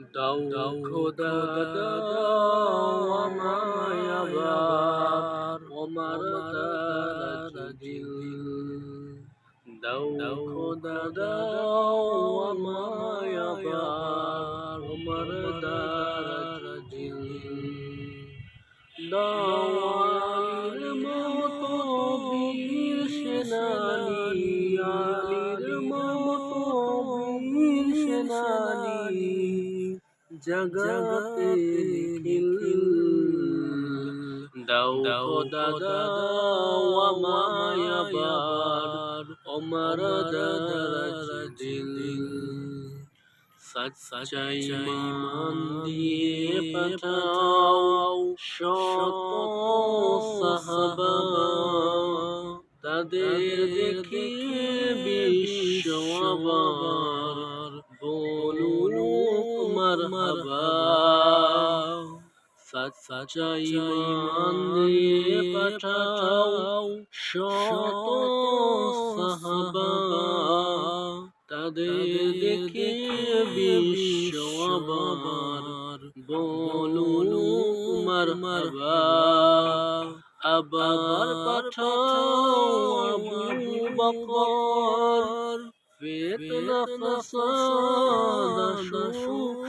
দাও দাও খোদা দাও আমায় আবার ওমার দিল দাও দাও খোদা দাও আমায় আবার ওমার দিল দাওয়ালির জগতে খিল দাও দাও আমায় আবার ওমর দাদার দিল সচ্চাই মান দিয়ে পাঠাও শত সাহাবা তাদের দেখে বিশ্ব আবার মারহাবা সচ্চাই মান দিয়ে পাঠাও শত সাহাবা তাদের দেখে বিশ্ব আবার বলুন মারহাবা আবার পাঠাও আবু বকর ফিতনা ফাসাদ সুখ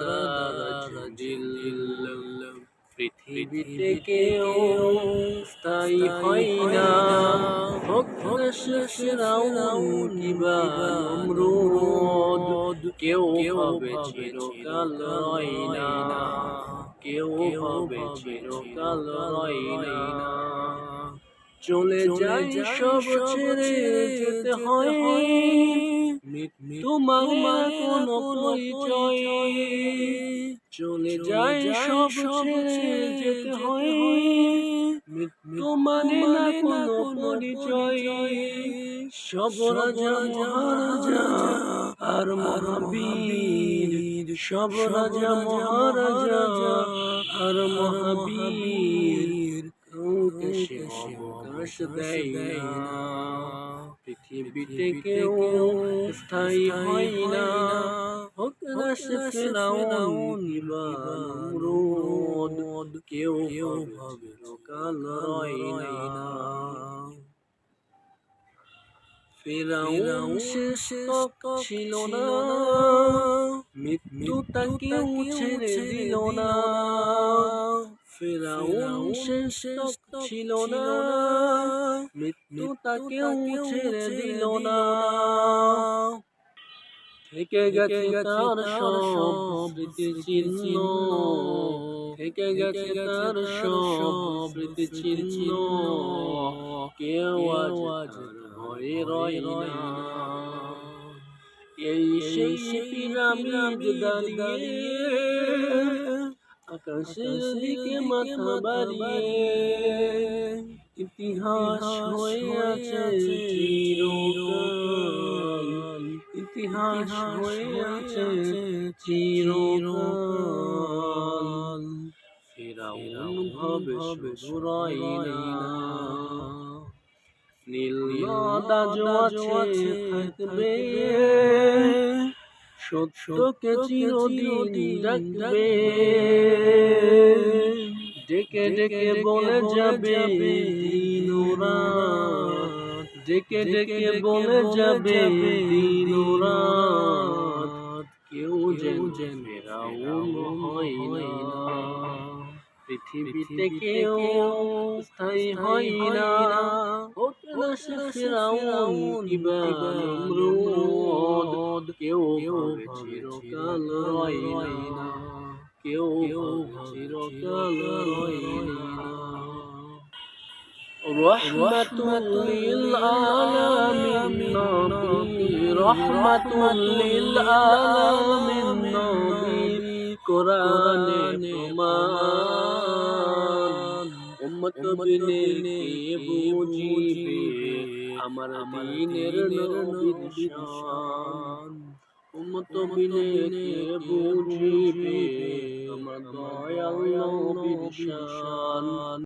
দরজ পৃথিবীতে কেউ স্থায়ী হয় না। কিবা কেউ হবে চিরকাল রয় না। কেউ হবে চিরকাল রয় না। চলে যাই সব ছেড়ে যেতে হয়। তোমার কোনো পরিচয়। চলে যাই সব ছেড়ে যেতে হয়। তোমার না কোনো পরিচয়। সব রাজা মহারাজা আর মহাবীর। সব রাজা মহারাজা আর মহাবীর। কাউকে সে অবকাশ দেয় না। পৃথিবীতে কেউ স্থায়ী হয় না। হোক না সে ফেরাউন বা নমরুদ কেউ হবে লোকাল না। ফেরাউন শেষ ছিল না। মৃত্যু তাকেও ছেড়ে দিল না। ফেরাউন শেষ ছিল না। মৃত্যু তাকেও ছেড়ে দিল না। থেকে গেছে তার সব স্মৃতি চিহ্ন থেকে গেছে তার সব স্মৃতি চিহ্ন কেউ আজ ভয়ে রয় না। এই সেই পিরামিড দাঁড়িয়ে আকাশের দিকে মাথা বাড়িয়ে ইতিহাস হয়ে আছে চিরকাল। ইতিহাস হয়ে আছে চিরকাল। ফেরাউন ভবে শুধু রয় না। নীল নদাজ আছে থাকবে। সত্যকে চিরদিন ডেকে ডেকে বলে যাবে ডেকে ডেকে বলে যাবে কেউ যেন হয় না। পৃথিবীতে কেউ স্থায়ী হয় না। সে ফেরাউন কেউ চিরকাল রয় না। কেউ হবে চিরকাল রয় না رحمة للعالمين نبي رحمة للعالمين نبي কোরআনে প্রমাণ উম্মত বিনে কে বুঝিবে আমার দিনের নবীর শান উম্মত বিনে বুঝিবে আমার দয়াল নবীর শান।